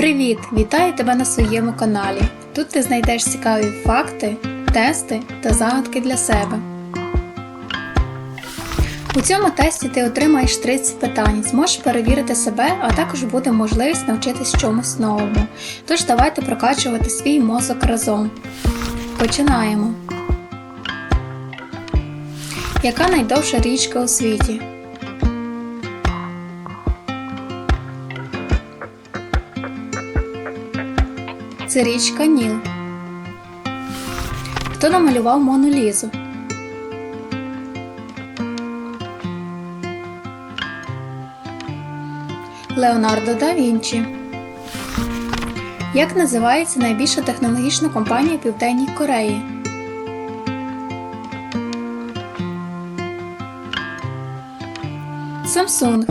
Привіт! Вітаю тебе на своєму каналі. Тут ти знайдеш цікаві факти, тести та загадки для себе. У цьому тесті ти отримаєш 30 питань, зможеш перевірити себе, а також буде можливість навчитись чомусь новому. Тож давайте прокачувати свій мозок разом. Починаємо. Яка найдовша річка у світі? Це річка Ніл. Хто намалював Мону Лізу? Леонардо да Вінчі. Як називається найбільша технологічна компанія Південній Кореї? Samsung.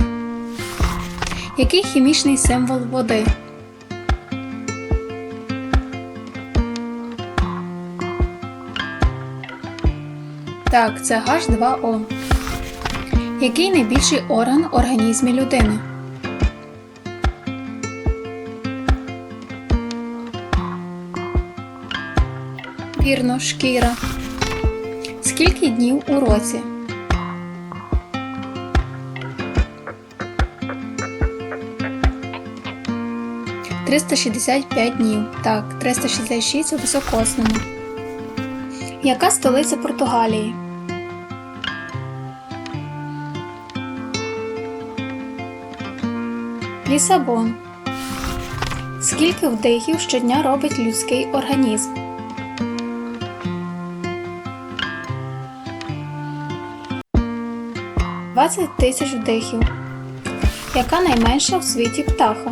Який хімічний символ води? Так, це H2O. Який найбільший орган в організмі людини? Вірно, шкіра. Скільки днів у році? Триста шістдесят п'ять днів. Так, 366 у високосному. Яка столиця Португалії? Лісабон. Скільки вдихів щодня робить людський організм? Двадцять тисяч вдихів. Яка найменша в світі птаха?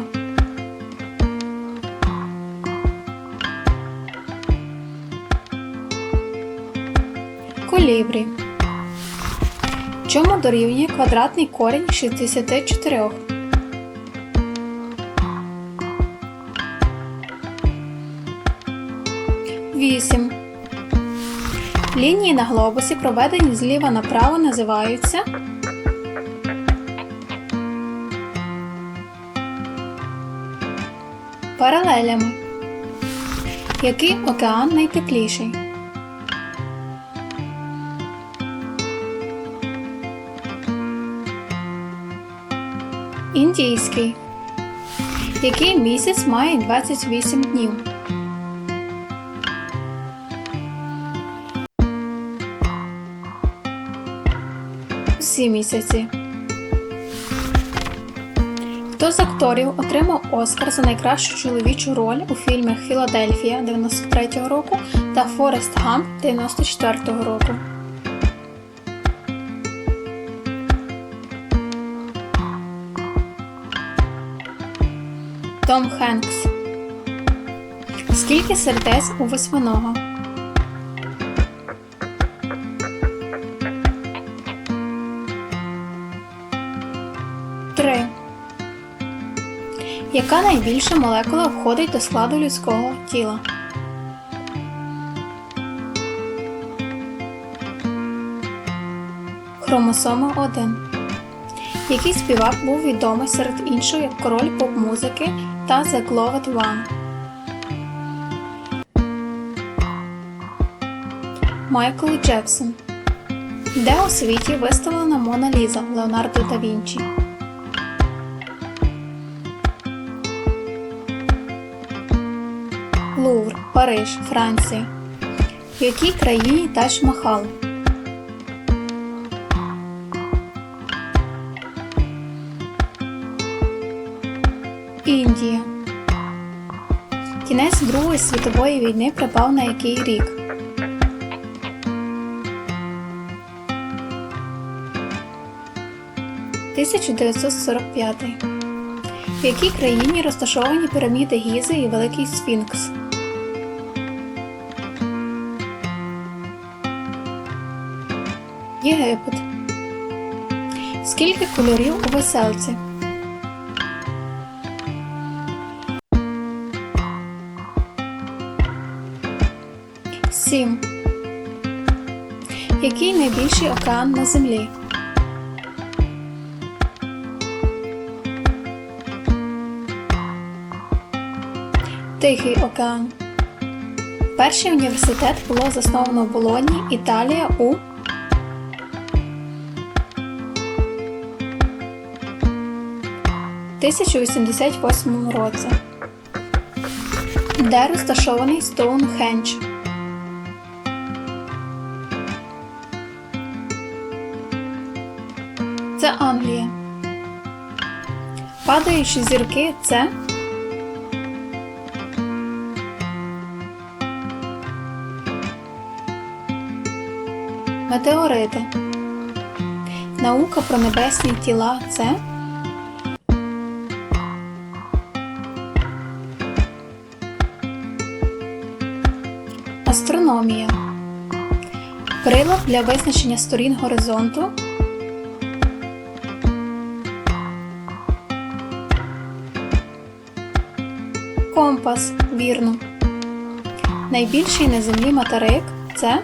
Колібрі. Чому дорівнює квадратний корінь 64? Вісім. Лінії на глобусі, проведені зліва направо, називаються паралелями. Який океан найтепліший? Індійський. Який місяць має 28 днів? Всі місяці. Хто з акторів отримав Оскар за найкращу чоловічу роль у фільмах Філадельфія 93-го року та Форест Гамп 94-го року? Том Хенкс. Скільки сердець у восьминого? Три. Яка найбільша молекула входить до складу людського тіла? Хромосома 1. Який співак був відомий серед іншого як король поп-музики та Gloved One? Майкл Джексон. Де у світі виставлена Мона Ліза Леонардо да Вінчі? Лувр, Париж, Франція. В якій країні Тадж Кінець Другої світової війни припав на який рік? – 1945. В якій країні розташовані піраміди Гізи і Великий Сфінкс? Єгипет. Скільки кольорів у веселці? Сім. Який найбільший океан на землі? Тихий океан. Перший університет було засновано в Болоні, Італія у 1088 році. Де розташований Стоунхендж? Це Англія. Падаючі зірки це метеорити. Наука про небесні тіла це астрономія. Прилад для визначення сторін горизонту. Компас, вірно. Найбільший на землі материк це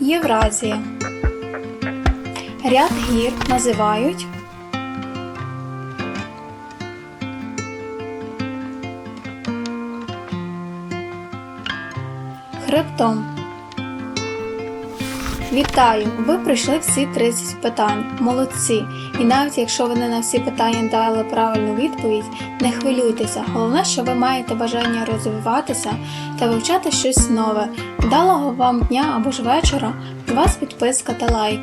Євразія. Ряд гір називають хребтом. Вітаю! Ви пройшли всі 30 питань. Молодці! І навіть якщо ви не на всі питання дали правильну відповідь, не хвилюйтеся. Головне, що ви маєте бажання розвиватися та вивчати щось нове. Вдалого вам дня або ж вечора. Вас підписка та лайк.